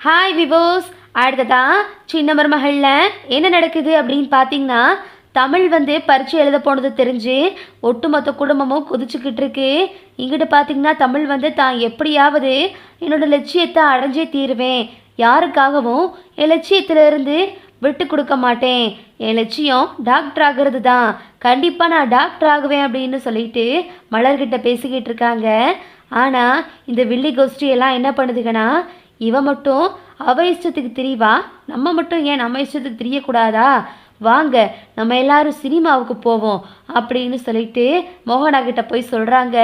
Hi விவோஸ் அடுத்ததா சின்ன மருமகளில் என்ன நடக்குது அப்படின்னு பார்த்தீங்கன்னா தமிழ் வந்து பரிட்சை எழுத போனது தெரிஞ்சு ஒட்டுமொத்த குடும்பமும் குதிச்சுக்கிட்டு இருக்கு. இங்கிட்டு பார்த்தீங்கன்னா தமிழ் வந்து தான் எப்படியாவது என்னோட லட்சியத்தை அடைஞ்சே தீருவேன். யாருக்காகவும் என் லட்சியத்திலிருந்து விட்டு கொடுக்க மாட்டேன். என் லட்சியம் டாக்டர் ஆகிறது தான் கண்டிப்பாக நான் டாக்டர் ஆகுவேன் அப்படின்னு சொல்லிட்டு மலர்கிட்ட பேசிக்கிட்டு இருக்காங்க. ஆனால் இந்த வில்லி கோஷ்டி எல்லாம் என்ன பண்ணுதுங்கன்னா இவ மட்டும் அவ இஷ்டத்துக்கு திரிவா? நம்ம மட்டும் ஏன் நம்ம இஷ்டத்துக்கு தெரியக்கூடாதா? வாங்க நம்ம எல்லாரும் சினிமாவுக்கு போவோம் அப்படின்னு சொல்லிட்டு மோகனா கிட்ட போய் சொல்கிறாங்க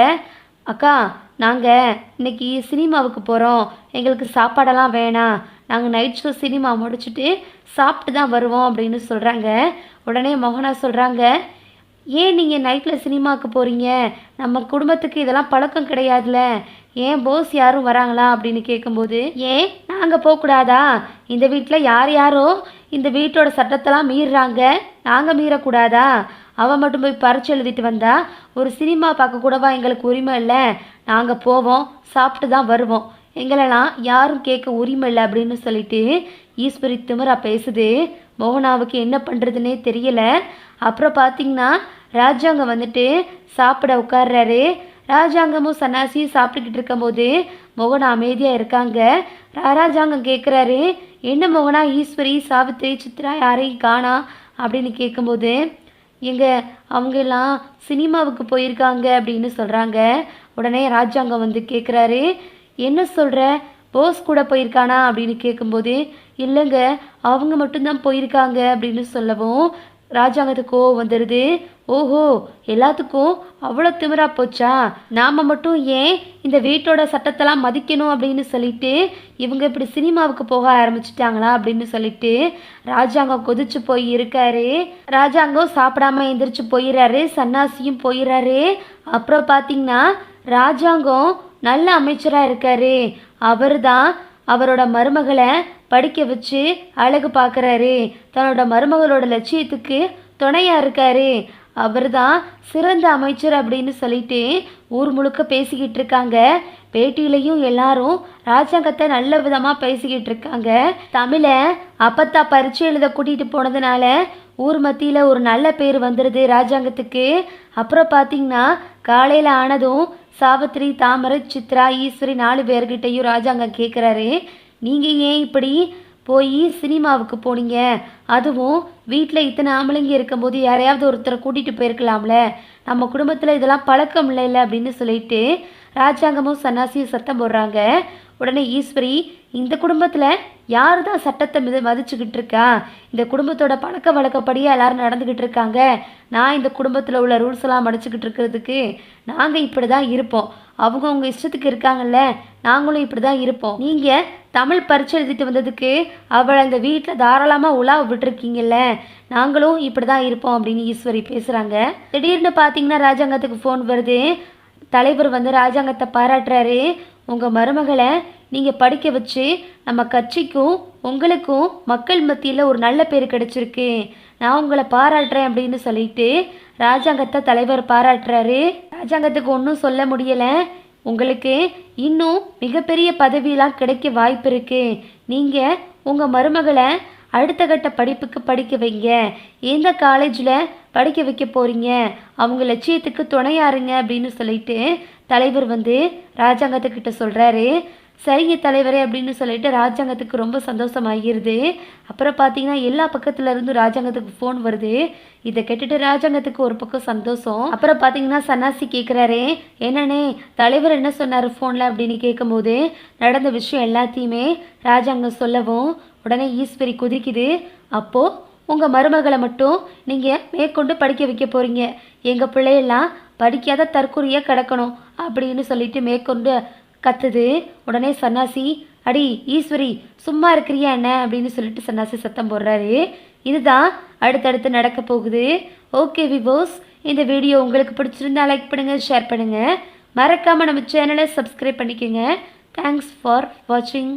அக்கா நாங்கள் இன்னைக்கு சினிமாவுக்கு போகிறோம் எங்களுக்கு சாப்பாடெல்லாம் வேணாம். நாங்கள் நைட் ஷோ சினிமா முடிச்சுட்டு சாப்பிட்டு தான் வருவோம் அப்படின்னு சொல்கிறாங்க உடனே மோகனா சொல்கிறாங்க ஏன் நீங்கள் நைட்டில் சினிமாவுக்கு போகிறீங்க நம்ம குடும்பத்துக்கு இதெல்லாம் பழக்கம் கிடையாதுல. ஏன் போஸ் யாரும் வராங்களா அப்படின்னு கேட்கும்போது ஏன் நாங்கள் போகக்கூடாதா இந்த வீட்டில் யார் யாரோ இந்த வீட்டோட சட்டத்தெல்லாம் மீறுறாங்க. நாங்கள் மீறக்கூடாதா? அவன் மட்டும் போய் பறிச்சு எழுதிட்டு வந்தா ஒரு சினிமா பார்க்க கூடவா எங்களுக்கு உரிமை இல்லை. நாங்கள் போவோம் சாப்பிட்டு தான் வருவோம். எங்களெல்லாம் யாரும் கேட்க உரிமை இல்லை அப்படின்னு சொல்லிட்டு ஈஸ்வரி திமிரா பேசுது. மோகனாவுக்கு என்ன பண்ணுறதுனே தெரியலை. அப்புறம் பார்த்தீங்கன்னா ராஜாங்கம் வந்துட்டு சாப்பிட உட்கார்றாரு. ராஜாங்கமும் சன்னாசியும் சாப்பிட்டுக்கிட்டு இருக்கும்போது மோகனா அமைதியாக இருக்காங்க. ரா- ராஜாங்கம் கேட்குறாரு என்ன மோகனா ஈஸ்வரி சாவித்திரி சித்ரா யாரையும் காணா? அப்படின்னு கேட்கும்போது எங்க அவங்க எல்லாம் சினிமாவுக்கு போயிருக்காங்க அப்படின்னு சொல்கிறாங்க உடனே ராஜாங்கம் வந்து கேட்குறாரு என்ன சொல்கிற போஸ் கூட போயிருக்கானா? அப்படின்னு கேட்கும்போது இல்லைங்க அவங்க மட்டும்தான் போயிருக்காங்க அப்படின்னு சொல்லவும் ராஜாங்கத்துக்கு கோவம் வந்துடுது ஓஹோ எல்லாத்துக்கும் அவ்வளோ திமிரா போச்சா? நாம் மட்டும் ஏன் இந்த வீட்டோட சட்டத்தெல்லாம் மதிக்கணும் அப்படின்னு சொல்லிட்டு இவங்க இப்படி சினிமாவுக்கு போக ஆரம்பிச்சிட்டாங்களா அப்படின்னு சொல்லிட்டு ராஜாங்கம் கொதிச்சு போய் இருக்காரு. ராஜாங்கம் சாப்பிடாம எந்திரிச்சு போயிடுறாரு சன்னாசியும் போயிடுறாரு அப்புறம் பார்த்தீங்கன்னா ராஜாங்கம் நல்ல அமைச்சராக இருக்காரு. அவர் தான் அவரோட மருமகளை படிக்க வச்சு அழகு பார்க்குறாரு. தன்னோட மருமகளோட லட்சியத்துக்கு துணையாக இருக்காரு. அவர் தான் சிறந்த அமைச்சர் அப்படின்னு சொல்லிட்டு ஊர் முழுக்க பேசிக்கிட்டு இருக்காங்க. பேட்டியிலையும் எல்லாரும் ராஜாங்கத்தை நல்ல விதமாக பேசிக்கிட்டு இருக்காங்க. தமிழை அப்பத்தா பரிச்சு எழுத கூட்டிகிட்டு போனதுனால ஊர் மத்தியில் ஒரு நல்ல பேர் வந்துடுது ராஜாங்கத்துக்கு. அப்புறம் பார்த்தீங்கன்னா காலையில் ஆனதும் சாவித்திரி தாமரை சித்ரா ஈஸ்வரி நாலு பேர்கிட்டையும் ராஜாங்கம் கேட்குறாரு நீங்கள் ஏன் இப்படி போய் சினிமாவுக்கு போனீங்க? அதுவும் வீட்டில் இத்தனை ஆம்பளைங்க இருக்கும்போது யாரையாவது ஒருத்தரை கூட்டிகிட்டு போயிருக்கலாம்ல. நம்ம குடும்பத்தில் இதெல்லாம் பழக்கம் இல்லைல்ல அப்படின்னு சொல்லிட்டு ராஜாங்கமும் சன்னாசியும் சத்தம் போடுறாங்க. உடனே ஈஸ்வரி இந்த குடும்பத்தில் யார் தான் சட்டத்தை மித மதிச்சுக்கிட்டு இருக்கா? இந்த குடும்பத்தோட பழக்க வழக்கப்படியே எல்லாரும் நடந்துக்கிட்டு இருக்காங்க? நான் இந்த குடும்பத்தில் உள்ள ரூல்ஸ் எல்லாம் மடிச்சுக்கிட்டு இருக்கிறதுக்கு நாங்கள் இப்படி தான் இருப்போம். அவங்க உங்கள் இஷ்டத்துக்கு இருக்காங்கல்ல நாங்களும் இப்படி தான் இருப்போம். நீங்கள் தமிழ் பரீட்சை எழுதிட்டு வந்ததுக்கு அவளை இந்த வீட்டில் தாராளமாக உலா விட்டுருக்கீங்கல்ல நாங்களும் இப்படி தான் இருப்போம் அப்படின்னு ஈஸ்வரி பேசுகிறாங்க திடீர்னு பார்த்தீங்கன்னா ராஜாங்கத்துக்கு ஃபோன் வருது. தலைவர் வந்து ராஜாங்கத்தை பாராட்டுறாரு. உங்கள் மருமகளை நீங்கள் படிக்க வச்சு நம்ம கட்சிக்கும் உங்களுக்கும் மக்கள் மத்தியில் ஒரு நல்ல பேர் கிடைச்சிருக்கு. நான் உங்களை பாராட்டுறேன் அப்படின்னு சொல்லிட்டு ராஜாங்கத்தை தலைவர் பாராட்டுறாரு. ராஜாங்கத்துக்கு ஒன்றும் சொல்ல முடியலை. உங்களுக்கு இன்னும் மிகப்பெரிய பதவியெலாம் கிடைக்க வாய்ப்பு இருக்குது நீங்கள் உங்கள் மருமகளை அடுத்த கட்ட படிப்புக்கு படிக்க வைங்க. எந்த காலேஜில் படிக்க வைக்க போகிறீங்க அவங்க லட்சியத்துக்கு துணையாருங்க அப்படின்னு சொல்லிட்டு தலைவர் வந்து ராஜாங்கத்துக்கிட்ட சொல்கிறாரு சரிங்க தலைவரே அப்படின்னு சொல்லிட்டு ராஜாங்கத்துக்கு ரொம்ப சந்தோஷமாகிருது. அப்புறம் பார்த்தீங்கன்னா எல்லா பக்கத்துல இருந்து ராஜாங்கத்துக்கு ஃபோன் வருது. இதை கேட்டுட்டு ராஜாங்கத்துக்கு ஒரு பக்கம் சந்தோஷம். அப்புறம் பார்த்தீங்கன்னா சன்னாசி கேட்குறாரு என்னண்ணே தலைவர் என்ன சொன்னார் ஃபோனில் அப்படின்னு கேட்கும்போது நடந்த விஷயம் எல்லாத்தையுமே ராஜாங்கம் சொல்லவும் உடனே ஈஸ்வரி குதிக்குது. அப்போது உங்கள் மருமகளை மட்டும் நீங்கள் மேற்கொண்டு படிக்க வைக்க போகிறீங்க எங்கள் பிள்ளையெல்லாம் படிக்காத தற்கொலையாக கிடக்கணும். அப்படின்னு சொல்லிட்டு மேற்கொண்டு கத்துது. உடனே சன்னாசி அடி ஈஸ்வரி சும்மா இருக்கிறியா என்ன? அப்படின்னு சொல்லிட்டு சன்னாசி சத்தம் போடுறாரு. இதுதான் அடுத்தடுத்து நடக்க போகுது. ஓகே விவோஸ் இந்த வீடியோ உங்களுக்கு பிடிச்சிருந்தா லைக் பண்ணுங்கள் ஷேர் பண்ணுங்கள் மறக்காமல் நம்ம சேனலை சப்ஸ்கிரைப் பண்ணிக்கோங்க. தேங்க்ஸ் ஃபார் வாட்சிங்